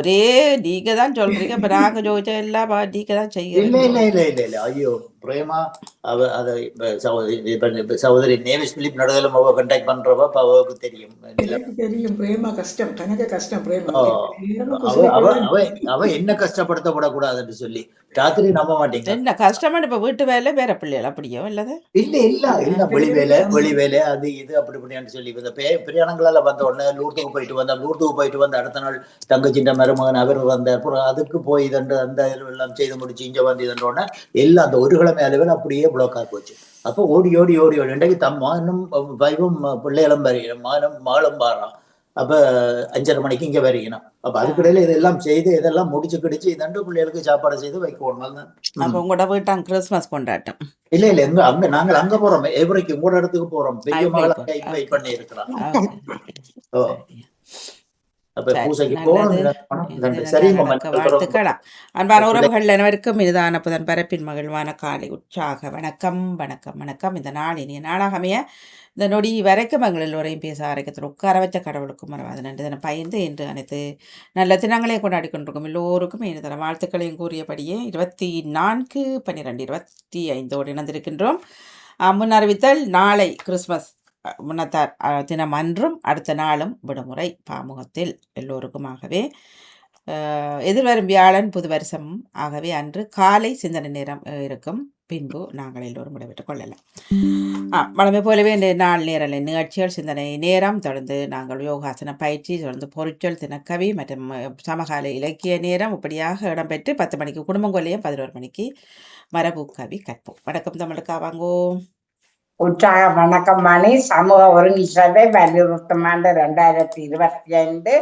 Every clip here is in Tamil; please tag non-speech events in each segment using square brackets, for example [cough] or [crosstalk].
ஒரே நீங்க தான் சொல்றீங்க. இப்ப நாங்க [laughs] ஜோதிச்ச எல்லாம் பா- நீங்க தான் இல்ல செய்யறீங்க இல்ல இல்ல இல்ல இல்ல. ஐயோ. பிரேமா அவ அத சகோதரி சகோதரி நேவிஸ் பிலிப் நடுதலும் அவ கண்டாக்ட் பண்றவ அவளுக்கு தெரியும். தெரியும் பிரேமா கஷ்டம் கணக்க கஷ்டம் பிரேமா. அவ என்ன கஷ்டப்படுத்தப்படக்கூடாதுன்னு சொல்லி ராத்திரி நம்ப மாட்டீங்க என்ன கஷ்டமா இப்ப வீட்டு வேலை வேற பிள்ளைகள் அப்படியோ இல்லது? இல்ல இல்ல இல்ல வெளி வேலை வெளி வேலை அது இது அப்படி இப்படின்னு சொல்லி. இந்த பிரயாணங்களால வந்த உடனே லூர்துக்கு போயிட்டு வந்தா லூர்துக்கு போயிட்டு வந்த அடுத்த நாள் தங்கச்சின்ற மருமகன் அவர் வந்தார் அப்புறம் அதுக்கு போய் இதண்டு அந்த இது எல்லாம் செய்து முடிச்சு இங்க வந்து இதன்ற உடனே எல்லாம் அந்த ஒரு கிழமை அளவில் அப்படியே பிளாக் ஆகி போச்சு. அப்போ ஓடி ஓடி ஓடி ஓடி. இன்றைக்கு தம் மகனும் வைவும் பிள்ளைகளும் வரையணும் மகனும் மகளும் பாடுறான் அப்ப அஞ்சரை மணிக்கு இங்க வரையணும் அப்ப அதுக்கிடையில இதெல்லாம் செய்து இதெல்லாம் முடிச்சு கிடிச்சு இதண்டு பிள்ளைகளுக்கு சாப்பாடு செய்து வைக்கணும். தான். அப்ப உங்களோட வீட்டாங்க கிறிஸ்மஸ் கொண்டாட்டம். இல்ல இல்ல எங்க அங்க நாங்கள் அங்க போறோம். எவரைக்கு உங்களோட இடத்துக்கு போறோம். பெரிய மகளை. இன்வைட் பண்ணி இருக்கிறான் ஓகே. ஓ. அன்பான உறவுகள் அனைவருக்கும் இதுதான புதன் பரப்பின் மகிழ்வான காலை உற்சாக வணக்கம் வணக்கம் வணக்கம். இந்த நாள் இனிய நாளாக அமைய இந்த நொடி வரைக்கும் எங்கள் எல்லோரையும் பேச ஆரோக்கியத்தில் உட்கார வச்ச கடவுளுக்கும் மறவாது நன்றி. தினம் பயந்து என்று அனைத்து நல்ல தினங்களையும் கொண்டாடி கொண்டிருக்கும் எல்லோருக்கும் இனி தன வாழ்த்துக்களையும் கூறியபடியே இருபத்தி நான்கு பன்னிரெண்டு இருபத்தி ஐந்தோடு இணைந்திருக்கின்றோம். அஹ், முன் அறிவித்தல் நாளை கிறிஸ்மஸ் முன்னத்தார் தினம் அன்றும் அடுத்த நாளும் விடுமுறை பாமுகத்தில் எல்லோருக்குமாகவே. எதிர்வரும் வியாழன் புது வருஷம் ஆகவே அன்று காலை சிந்தனை நேரம் இருக்கும். பின்பு நாங்கள் எல்லோரும் விடைபெற்றுக் கொள்ளலாம். வளமை போலவே இந்த நாள் நேரலை நிகழ்ச்சிகள் சிந்தனை நேரம் தொடர்ந்து நாங்கள் யோகாசன பயிற்சி தொடர்ந்து பொருட்கள் தினக்கவி மற்றும் சமகால இலக்கிய நேரம் இப்படியாக இடம்பெற்று பத்து மணிக்கு குடும்பங்கொல்லையும் பதினோரு மணிக்கு மரபு கவி கற்போம். வணக்கம் தமிழுக்கா வாங்குவோம் உற்சாக வணக்கம் மணி சமூக ஒருங்கி சபை வலியுறுத்தும் ஆண்டு ரெண்டாயிரத்தி இருபத்தி ஐந்து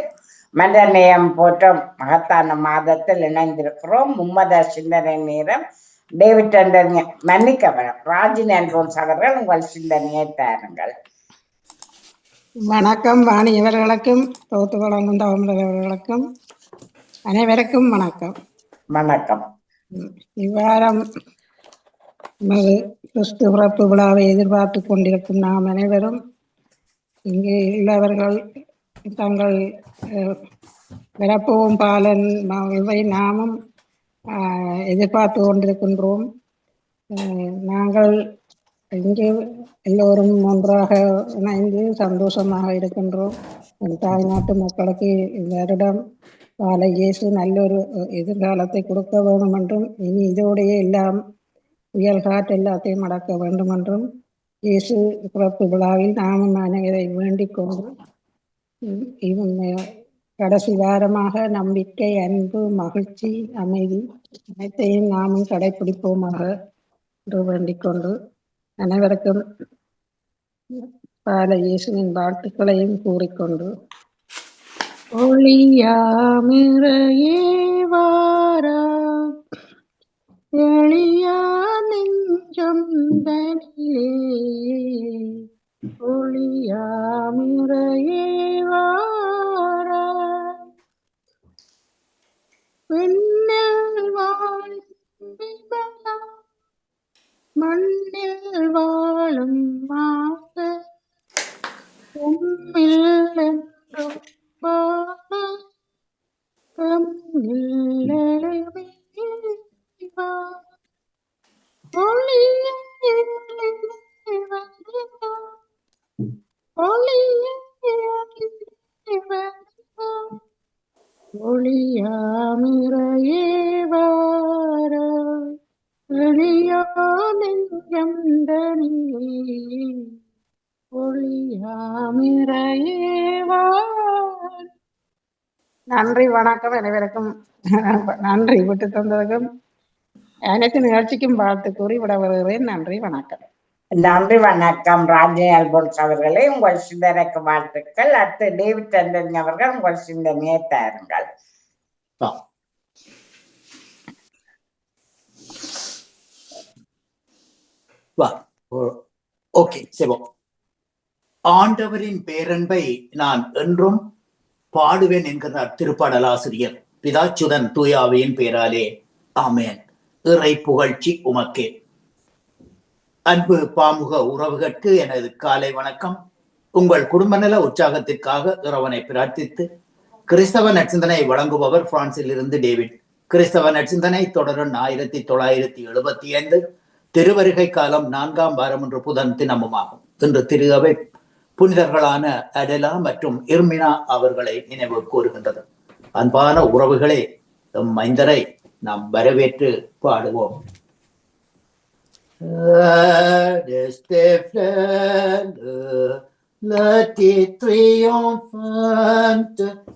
மனிதநேயம் போற்றும் மகத்தான மாதத்தில் இணைந்திருக்கிறோம். மும்மத சிந்தனை நேரம் டேவிட் அண்டர் மன்னிக்க வேணும் ராஜின் அல்போன்ஸ் அவர்கள் உங்கள் சிந்தனையை தாருங்கள். வணக்கம் வாணி இவர்களுக்கும் தொகுத்து வழங்கும் அனைவருக்கும் வணக்கம். வணக்கம். இவ்வாரம் நமது கிறிஸ்து பிறப்பு விழாவை எதிர்பார்த்து கொண்டிருக்கும் நாம் அனைவரும் இங்கே உள்ளவர்கள் தங்கள் பிறப்பவும் பாலன் இவை நாமும் எதிர்பார்த்து கொண்டிருக்கின்றோம். நாங்கள் இங்கே எல்லோரும் ஒன்றாக இணைந்து சந்தோஷமாக இருக்கின்றோம். தாய் தாய்நாட்டு மக்களுக்கு இந்த வருடம் காலை இயேசு நல்லொரு எதிர்காலத்தை கொடுக்க வேண்டும் என்றும் இனி இதோடையே எல்லாம் புயல் காற்று எல்லாத்தையும் அடக்க வேண்டும் என்றும் இயேசு பிறப்பு விழாவில் நாமும் அனைவரை வேண்டிக் கொண்டு இவன் கடைசி வாரமாக நம்பிக்கை அன்பு மகிழ்ச்சி அமைதி அனைத்தையும் நாமும் கடைபிடிப்போமாக என்று வேண்டிக் கொண்டு அனைவருக்கும் பால இயேசுவின் வாழ்த்துக்களையும் கூறிக்கொண்டு ஒளியாமிரையே வாரா எளியா നെഞ്ചൊന്തനിലേ ഒളിയാമിറയേ വാറ പിന്നിൽ വാഴും മണ്ണിൽ വാഴും മാത്ത ഉമ്മില്ലെന്നും நன்றி வணக்கம் அனைவருக்கும். நன்றி விட்டு தந்ததுக்கும் அனைத்து நிகழ்ச்சிக்கும் வாழ்த்து கூறி விட வருகிறேன் நன்றி வணக்கம். நன்றி வணக்கம். ராஜின் அல்போன்ஸ் அவர்களே உங்கள் சிந்தனைக்கு வாழ்த்துக்கள். அடுத்து டேவிட் அண்டர் அவர்கள் உங்கள் சிந்தனையை தாருங்கள். ஓகே சரி ஆண்டவரின் பேரன்பை நான் என்றும் பாடுவேன் என்கிறார் திருப்பாடல் ஆசிரியர் பிதாச்சுதன் தூயாவியின் பேராலே. ஆமேன். இறை புகழ்ச்சி உமக்கே. அன்பு பாமுக உறவுகளுக்கு எனது காலை வணக்கம். உங்கள் குடும்ப நல உற்சாகத்திற்காக இறைவனை பிரார்த்தித்து கிறிஸ்தவ நற்சிந்தனை வழங்குபவர் பிரான்சில் இருந்து டேவிட். கிறிஸ்தவ நற்சிந்தனை தொடரும் ஆயிரத்தி தொள்ளாயிரத்தி எழுபத்தி ஐந்து திருவருகை காலம் நான்காம் வாரம் என்று புதன் தினமுமாகும். இன்று திரு அவை புனிதர்களான அடலா மற்றும் இர்மினா அவர்களை நினைவு கூறுகின்றது. அன்பான உறவுகளே எம் மைந்தரை நாம் வரவேற்று பாடுவோம் Reste fleurs, la triomphante,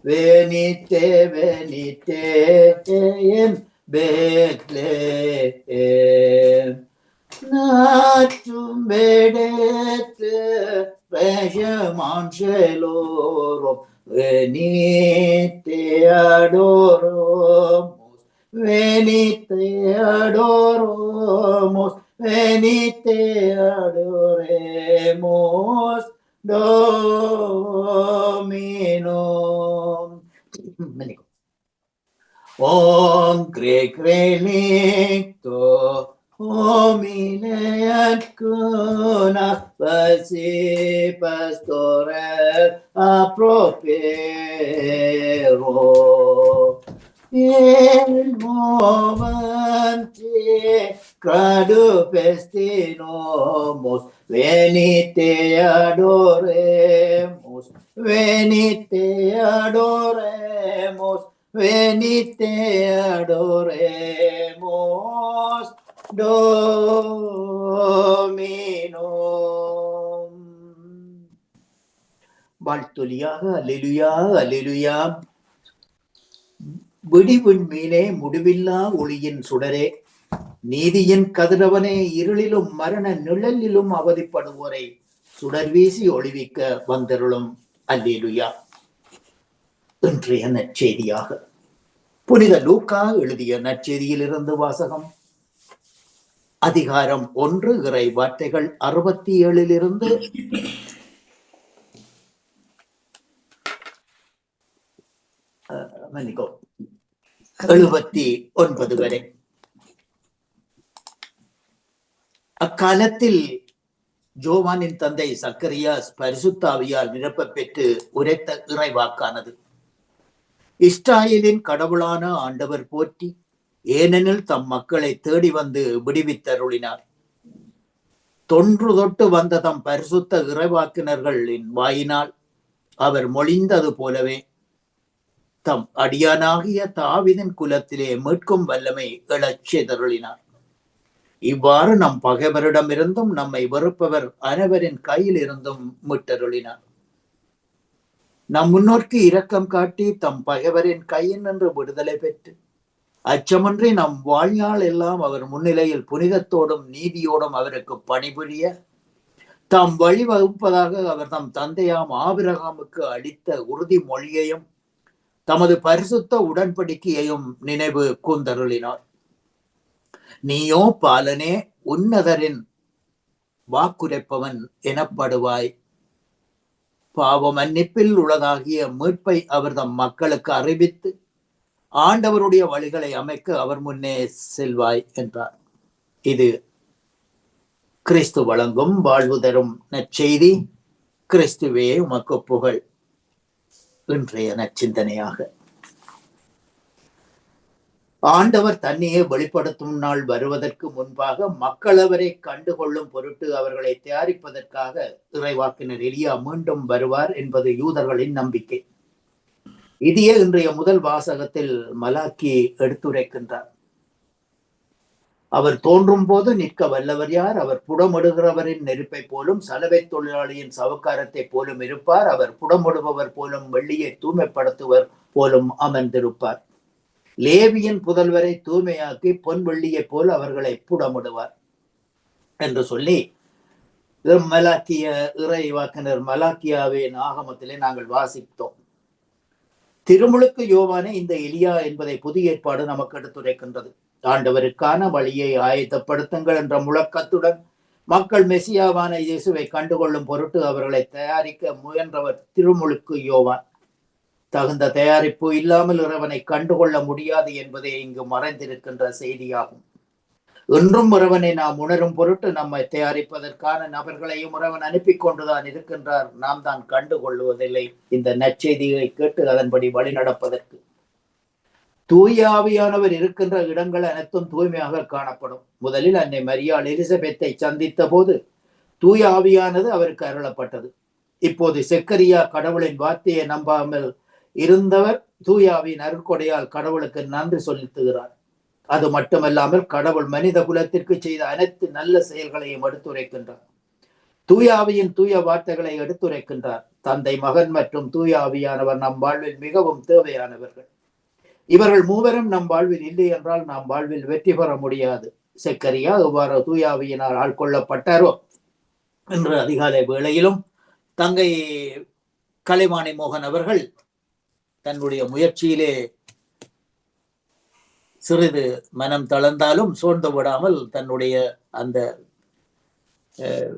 venite, venite in Bethlehem. Natum bedete, regem angelorum, venite venid te adoramos, venid te adoremos, Domino. Om cre crelicto, omine ad cuna, pasi pastorel apropero el movante, claro ven te adoremos, ven te adoremos, ven te adoremos, Domino. Valtulia, aleluya, aleluya. மீனே முடிவில்லா ஒளியின் சுடரே. நீதியின் கதிரவனே இருளிலும் மரண நிழலிலும் அவதிப்படுவோரை சுடர் வீசி ஒளிவிக்க வந்தருளும். அல்லேலுயா. இன்றைய நற்செய்தியாக. புனித லூக்கா எழுதிய நற்செய்தியிலிருந்து வாசகம். அதிகாரம் ஒன்று இறை வார்த்தைகள் அறுபத்தி ஏழிலிருந்து அஹ், மன்னிக்கவும். எழுபத்தி ஒன்பது வரை. அக்காலத்தில் ஜோவானின் தந்தை சக்கரியாஸ் பரிசுத்தாவியால் நிரப்ப பெற்று உரைத்த இறைவாக்கானது. இஸ்ராயலின் கடவுளான ஆண்டவர் போற்றி ஏனெனில் தம் மக்களை தேடி வந்து விடுவித்தருளினார். தொன்று தொட்டு வந்த தம் பரிசுத்த இறைவாக்கினர்களின் வாயினால் அவர் மொழிந்தது போலவே தம் அடியானாகிய தாவிதின் குலத்திலே மீட்கும் வல்லமை எழச் தருளினார் இவ்வாறு நம் பகைவரிடமிருந்தும் நம்மை வெறுப்பவர் அனைவரின் கையில் இருந்தும் மீட்டருளினார். நம் முன்னோர்க்கு இரக்கம் காட்டி தம் பகைவரின் கையில் நின்று விடுதலை பெற்று அச்சமன்றி நம் வாழ்நாள் எல்லாம் அவர் முன்னிலையில் புனிதத்தோடும் நீதியோடும் அவருக்கு பணிபுரிய தாம் வழிவகுப்பதாக அவர் தம் தந்தையாம் ஆபிரகாமுக்கு அளித்த உறுதிமொழியையும் தமது பரிசுத்த உடன்படிக்கையையும் நினைவு கூந்தருளினார். நீயோ பாலனே உன்னதரின் வாக்குரைப்பவன் எனப்படுவாய். பாவ மன்னிப்பில் உள்ளதாகிய மீட்பை அவர் தம் மக்களுக்கு அறிவித்து ஆண்டவருடைய வழிகளை அமைக்க அவர் முன்னே செல்வாய் என்றார். இது கிறிஸ்து வழங்கும் வாழ்வு தரும் நற்செய்தி. கிறிஸ்துவே உமக்கு புகழ் இன்றைய நச்சிந்தனையாக. ஆண்டவர் தன்னையே வெளிப்படுத்தும் நாள் வருவதற்கு முன்பாக மக்கள் அவரை கண்டுகொள்ளும் பொருட்டு அவர்களை தயாரிப்பதற்காக இறைவாக்கினர் எலியா மீண்டும் வருவார் என்பது யூதர்களின் நம்பிக்கை. இதையே இன்றைய முதல் வாசகத்தில் மலாக்கி எடுத்துரைக்கின்றார். அவர் தோன்றும் போது நிற்க வல்லவர் யார்? அவர் புடமிடுகிறவரின் நெருப்பை போலும் சலவை தொழிலாளியின் சவக்காரத்தை போலும் இருப்பார். அவர் புடமிடுபவர் போலும் வெள்ளியை தூய்மைப்படுத்துவர் போலும் அமர்ந்திருப்பார். லேவியின் புதல்வரை தூய்மையாக்கி பொன் வெள்ளியைப் போல் அவர்களை புடமிடுவார் என்று சொல்லி மலாக்கிய இறை வாக்கினர் மலாக்கியாவின் ஆகமத்திலே நாங்கள் வாசித்தோம். திருமுழுக்கு யோவானே இந்த எலியா என்பதை புதிய ஏற்பாடு நமக்கு எடுத்துரைக்கின்றது. ஆண்டவருக்கான வழியை ஆயத்தப்படுத்துங்கள் என்ற முழக்கத்துடன் மக்கள் மெசியாவான இயேசுவை கண்டுகொள்ளும் பொருட்டு அவர்களை தயாரிக்க முயன்றவர் திருமுழுக்கு யோவான். தகுந்த தயாரிப்பு இல்லாமல் இறைவனை கண்டுகொள்ள முடியாது என்பதே இங்கு மறைந்திருக்கின்ற செய்தியாகும். இன்றும் இறைவனை நாம் உணரும் பொருட்டு நம்மை தயாரிப்பதற்கான நபர்களையும் இறைவன் அனுப்பி கொண்டுதான் இருக்கின்றார். நாம் தான் கண்டு கொள்வதில்லை இந்த நற்செய்தியை கேட்டு அதன்படி வழி நடப்பதற்கு தூயாவியானவர் இருக்கின்ற இடங்கள் அனைத்தும் தூய்மையாக காணப்படும். முதலில் அன்னை மரியாள் எலிசபெத்தை சந்தித்த போது தூய ஆவியானது அவருக்கு அருளப்பட்டது. இப்போது செக்கரியா கடவுளின் வார்த்தையை நம்பாமல் இருந்தவர் தூயாவின் ஆவியின் அருட்கொடையால் கடவுளுக்கு நன்றி செலுத்துகிறார். அது மட்டுமல்லாமல் கடவுள் மனித குலத்திற்கு செய்த அனைத்து நல்ல செயல்களையும் எடுத்துரைக்கின்றார். தூயாவியின் தூய வார்த்தைகளை எடுத்துரைக்கின்றார். தந்தை மகன் மற்றும் தூயாவியானவர் நம் வாழ்வில் மிகவும் தேவையானவர்கள். இவர்கள் மூவரும் நம் வாழ்வில் இல்லை என்றால் நாம் வாழ்வில் வெற்றி பெற முடியாது. செக்கரியா எவ்வாறு தூயாவியினால் ஆட்கொள்ளப்பட்டாரோ இன்று அதிகாலை வேளையிலும் தங்கை கலைவாணி மோகன் அவர்கள் தன்னுடைய முயற்சியிலே சிறிது மனம் தளர்ந்தாலும் சோர்ந்து விடாமல் தன்னுடைய அந்த அஹ்,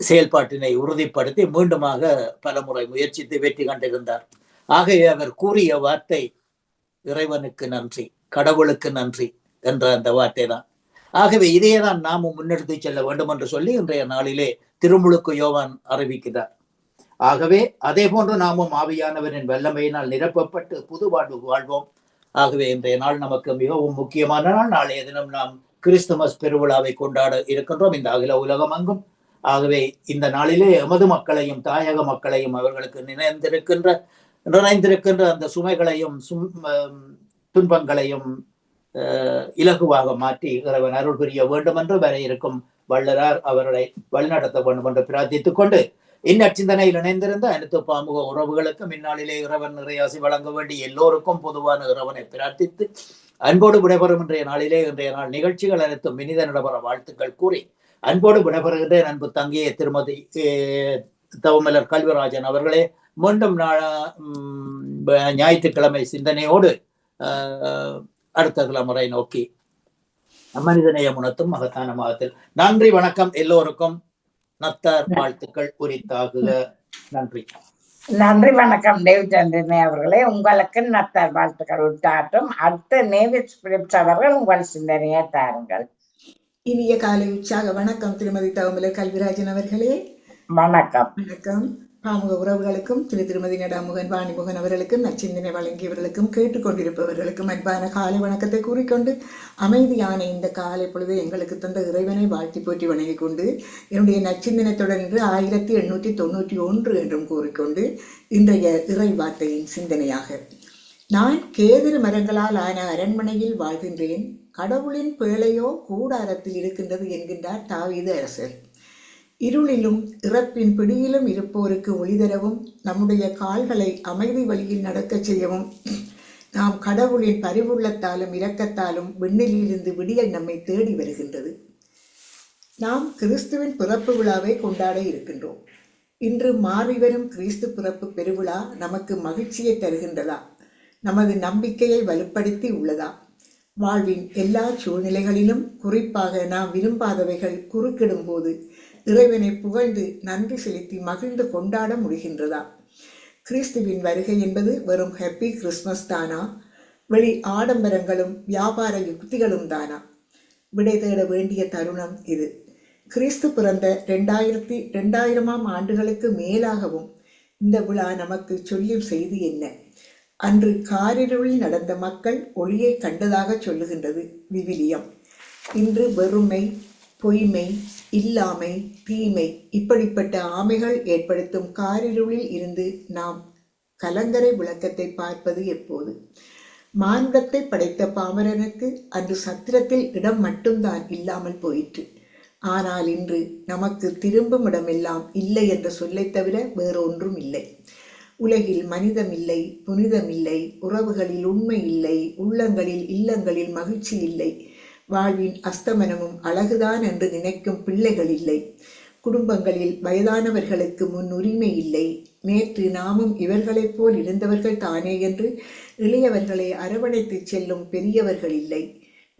செயல்பாட்டினை உறுதிப்படுத்தி மீண்டுமாக பலமுறை முயற்சித்து வெற்றி கண்டிருந்தார். ஆகவே அவர் கூறிய வார்த்தை இறைவனுக்கு நன்றி கடவுளுக்கு நன்றி என்ற அந்த வார்த்தை தான் ஆகவே இதையே தான் நாமும் முன்னெடுத்து செல்ல வேண்டும் என்று சொல்லி இன்றைய நாளிலே திருமுழுக்கு யோவான் அறிவிக்கிறார். ஆகவே அதே போன்று நாமும் ஆவியானவரின் வல்லமையினால் நிரப்பப்பட்டு புது வாழ்வு வாழ்வோம். ஆகவே இன்றைய நாள் நமக்கு மிகவும் முக்கியமான நாள். நாளைய தினம் நாம் கிறிஸ்துமஸ் பெருவிழாவை கொண்டாட இருக்கின்றோம். இந்த அகில உலகம் அங்கும். ஆகவே இந்த நாளிலே எமது மக்களையும் தாயக மக்களையும் அவர்களுக்கு நினைந்திருக்கின்ற நிறைந்திருக்கின்ற அந்த சுமைகளையும் சும் துன்பங்களையும் இலகுவாக மாற்றி இறைவன் அருள் புரிய வேண்டும் என்று வர இருக்கும் வள்ளலார் அவர்களை வழிநடத்த வேண்டும் என்று பிரார்த்தித்துக் கொண்டு இந்நற்சிந்தனையில் இணைந்திருந்த அனைத்து பாமுக உறவுகளுக்கும் இந்நாளிலே இறைவன் நிறையாசி வழங்க வேண்டி எல்லோருக்கும் பொதுவான இறைவனை பிரார்த்தித்து அன்போடு விடைபெறும் இன்றைய நாளிலே இன்றைய நாள் நிகழ்ச்சிகள் அனைத்தும் இனித நடைபெற வாழ்த்துக்கள் கூறி அன்போடு விடைபெறுகின்ற அன்பு தங்கிய திருமதி தவமலர் கல்விராஜன் அவர்களே. மீண்டும் ஞாயிற்றுக்கிழமை சிந்தனையோடு அடுத்த தலைமுறை நோக்கி மனிதநேய முனத்தும் மகத்தான மாதத்தில் நன்றி வணக்கம் எல்லோருக்கும். நத்தார் வாழ்த்துக்கள் உரித்தாகுக. நன்றி. நன்றி வணக்கம் டேவிட் ஆண்டனி அவர்களே. உங்களுக்கு நத்தார் வாழ்த்துக்கள் உண்டாட்டும். அடுத்த நேவிட் பிலிப்ஸ் அவர்கள் உங்கள் சிந்தனையை தாருங்கள். இனிய காலை உற்சாக வணக்கம் திருமதி தவமலர் கல்விராஜன் அவர்களே. வணக்கம். வணக்கம். ஆமுக உறவுகளுக்கும் திரு திருமதி நடாமுகன் வாணிமுகன் அவர்களுக்கும் நச்சிந்தனை வழங்கியவர்களுக்கும் கேட்டுக்கொண்டிருப்பவர்களுக்கும் அன்பான காலை வணக்கத்தை கூறிக்கொண்டு அமைதியான இந்த காலை பொழுது எங்களுக்கு தந்த இறைவனை வாழ்த்தி போற்றி வணங்கிக் கொண்டு என்னுடைய நச்சிந்தனை தொடர்ந்து ஆயிரத்தி எண்ணூற்றி தொண்ணூற்றி ஒன்று என்றும் கூறிக்கொண்டு இன்றைய இறை வார்த்தையின் சிந்தனையாக. நான் கேதிரு மரங்களால் ஆன அரண்மனையில் வாழ்கின்றேன் கடவுளின் பேழையோ கூடாரத்தில் இருக்கின்றது என்கின்றார் தாவீது அரசர். இருளிலும் இறப்பின் பிடியிலும் இருப்போருக்கு ஒளி தரவும் நம்முடைய கால்களை அமைதி வழியில் நடக்கச் செய்யவும். நாம் கடவுளின் பரிவுள்ளத்தாலும் இரக்கத்தாலும் விண்ணிலிருந்து விடியல் நம்மை தேடி வருகின்றது. நாம் கிறிஸ்துவின் பிறப்பு விழாவை கொண்டாட இருக்கின்றோம். இன்று மாறி வரும் கிறிஸ்து பிறப்பு பெருவிழா நமக்கு மகிழ்ச்சியை தருகின்றதா? நமது நம்பிக்கையை வலுப்படுத்தி உள்ளதா? வாழ்வின் எல்லா சூழ்நிலைகளிலும் குறிப்பாக நாம் விரும்பாதவைகள் குறுக்கிடும் போது இறைவனை புகழ்ந்து நன்றி செலுத்தி மகிழ்ந்து கொண்டாட முடிகின்றதா? கிறிஸ்துவின் வருகை என்பது வெறும் ஹாப்பி கிறிஸ்மஸ் தானா? வெளி ஆடம்பரங்களும் வியாபார யுக்திகளும் தானா? விடை தேட வேண்டிய தருணம் இது. கிறிஸ்து பிறந்த ரெண்டாயிரத்தி ரெண்டாயிரமாம் ஆண்டுகளுக்கு மேலாகவும் இந்த விழா நமக்கு சொல்லும் செய்தி என்ன? அன்று காரிருளில் நடந்த மக்கள் ஒளியை கண்டதாக சொல்லுகின்றது விவிலியம். இன்று வெறுமை பொய்மை இல்லாமை தீமை இப்படிப்பட்ட ஆமைகள் ஏற்படுத்தும் காரிருளில் இருந்து நாம் கலங்கரை விளக்கத்தை பார்ப்பது எப்போது? மானுடத்தை படைத்த பாமரனுக்கு அன்று சத்திரத்தில் இடம் மட்டும்தான் இல்லாமல் போயிற்று. ஆனால் இன்று நமக்கு திரும்பும் இடமெல்லாம் இல்லை என்ற சொல்லைத் தவிர வேறொன்றும் இல்லை. உலகில் மனிதமில்லை புனிதமில்லை உறவுகளில் உண்மை இல்லை உள்ளங்களில் இல்லங்களில் மகிழ்ச்சி இல்லை வாழ்வின் அஸ்தமனமும் அழகுதான் என்று நினைக்கும் பிள்ளைகள் இல்லை குடும்பங்களில் வயதானவர்களுக்கு முன்னுரிமை இல்லை. நேற்று நாமும் இவர்களைப் போல் இருந்தவர்கள் தானே என்று இளையவர்களை அரவணைத்துச் செல்லும் பெரியவர்கள் இல்லை.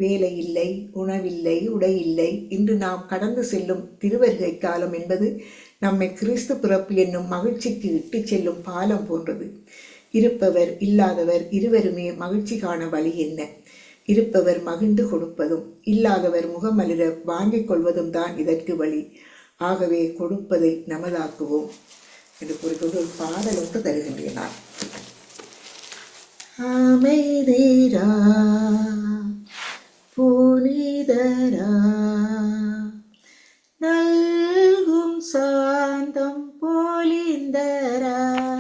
வேலை இல்லை உணவில்லை உடை இல்லை. இன்று நாம் கடந்து செல்லும் திருவருகை காலம் என்பது நம்மை கிறிஸ்து பிறப்பு என்னும் மகிழ்ச்சிக்கு இட்டு செல்லும் பாலம் போன்றது. இருப்பவர் இல்லாதவர் இருவருமே மகிழ்ச்சி காண வழி என்ன? இருப்பவர் மகிழ்ந்து கொடுப்பதும் இல்லாதவர் முகமலிர வாங்கிக் கொள்வதும் தான் இதற்கு வழி. ஆகவே கொடுப்பதை நமதாக்குவோம். என்று கூறிக்கொண்டு ஒரு பாடல் ஒன்று தருகின்றேன் நான். அமைதிரா புனிதரா. நல்கும் சாந்தம் பொலிந்தரா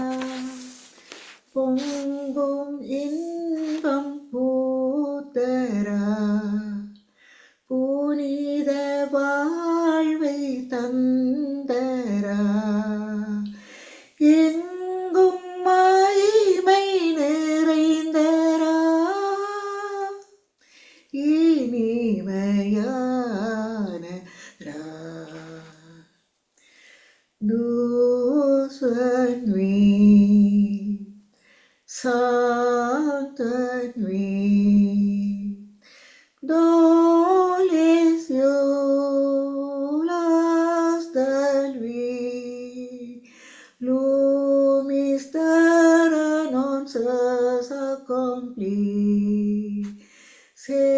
멀리 새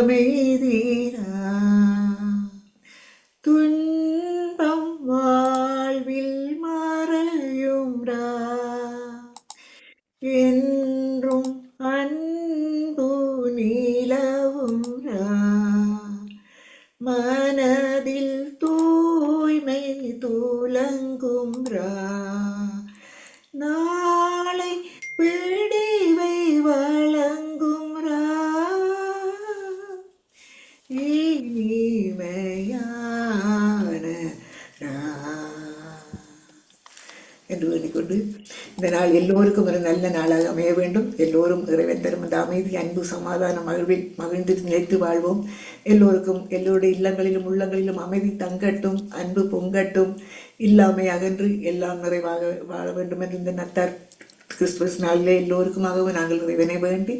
அமைதிரா என்று வேண்டிக்கொண்டு இந்த நாள் எல்லோருக்கும் ஒரு நல்ல நாளாக அமைய வேண்டும். எல்லோரும் இறைவன் தரும் இந்த அமைதி அன்பு சமாதான மகிழ்வில் மகிழ்ந்து நிலைத்து வாழ்வோம். எல்லோருக்கும் எல்லோருடைய இல்லங்களிலும் உள்ளங்களிலும் அமைதி தங்கட்டும் அன்பு பொங்கட்டும். இல்லாமை அகன்று எல்லாம் நிறைவாக வாழ வேண்டும் என்று இந்த நத்தார் கிறிஸ்துமஸ் நாளிலே எல்லோருக்குமாகவும் நாங்கள் இறைவனை வேண்டி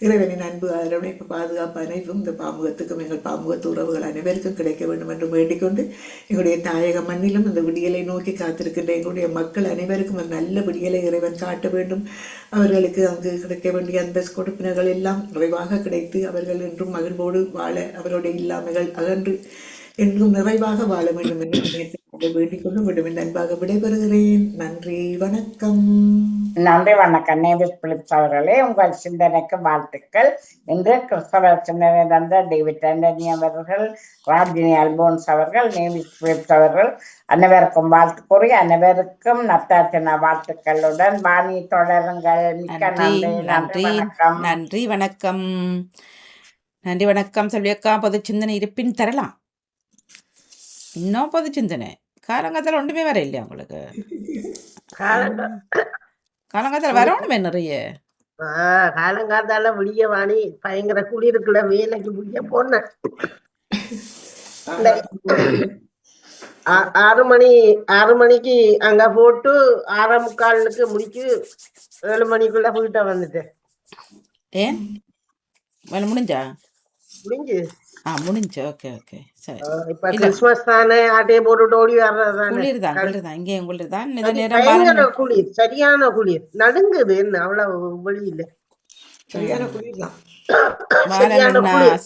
இறைவனின் அன்பு அரவணைப்பு பாதுகாப்பு அனைத்தும் இந்த பாமுகத்துக்கும் எங்கள் பாமுகத்து உறவுகள் அனைவருக்கும் கிடைக்க வேண்டும் என்று வேண்டிக்கொண்டு எங்களுடைய தாயக மண்ணிலும் இந்த விடியலை நோக்கி காத்திருக்கின்ற எங்களுடைய மக்கள் அனைவருக்கும் ஒரு நல்ல விடியலை இறைவன் காட்ட வேண்டும். அவர்களுக்கு அங்கு கிடைக்க வேண்டிய அந்த கொடுப்பினர்கள் எல்லாம் நிறைவாக கிடைத்து அவர்கள் என்றும் மகிழ்வோடு வாழ அவருடைய இல்லாமைகள் அகன்று என்றும் நிறைவாக வாழ வேண்டும் என்று நினைத்து வேண்டிக் கொண்டு வேண்டும் என்று அன்பாக விடைபெறுகிறேன். நன்றி வணக்கம். நன்றி வணக்கம். நேவிஸ் பிலிப்ஸ் அவர்களே உங்கள் சிந்தனைக்கு வாழ்த்துக்கள். இன்று கிறிஸ்தவ சிந்தனை தந்த டேவிட் ஆண்டனி அவர்கள் ராஜினி அல்போன்ஸ் அவர்கள் நேவிஸ் பிலிப்ஸ் அவர்கள் அனைவருக்கும் வாழ்த்து கூறி அனைவருக்கும் நத்தாச்சின வாழ்த்துக்களுடன் வாணி தொடருங்கள். மிக்க நன்றி நன்றி வணக்கம். நன்றி வணக்கம். நன்றி வணக்கம். செல்வியக்கா பொது சிந்தனை இருப்பின் தரலாம். இன்னும் பொது சிந்தனை. காலங்காலத்தில் ஒன்றுமே வர இல்லையா உங்களுக்கு காலங்காத்தால வரணுமே நிறைய காலங்காத்தால விடிய வாணி பயங்கர குளிருக்குள்ள வேலைக்கு முடிய போனேன் ஆறு மணி ஆறு மணிக்கு அங்க போட்டு ஆறே முக்காலுக்கு முடிச்சு ஏழு மணிக்குள்ள வீட்டை வந்துட்டேன் ஏன் வேலை முடிஞ்சா முடிஞ்சு ஆ முடிஞ்சு. Okay okay. சரி. இப்ப இல்ல. கிறிஸ்துமஸ் தானே ஆட்டையை போட்டுட்டு ஓடி வர்றதுதானே குளிர் தான் குளிர் தான் இங்கேயும் குளிர் தான் அது நேரம் பயங்கர குளிர் சரியான குளிர். நடுங்குது என்ன அவ்வளவு வெளியில. சரியான குளிர் தான் சரியான குளிர்.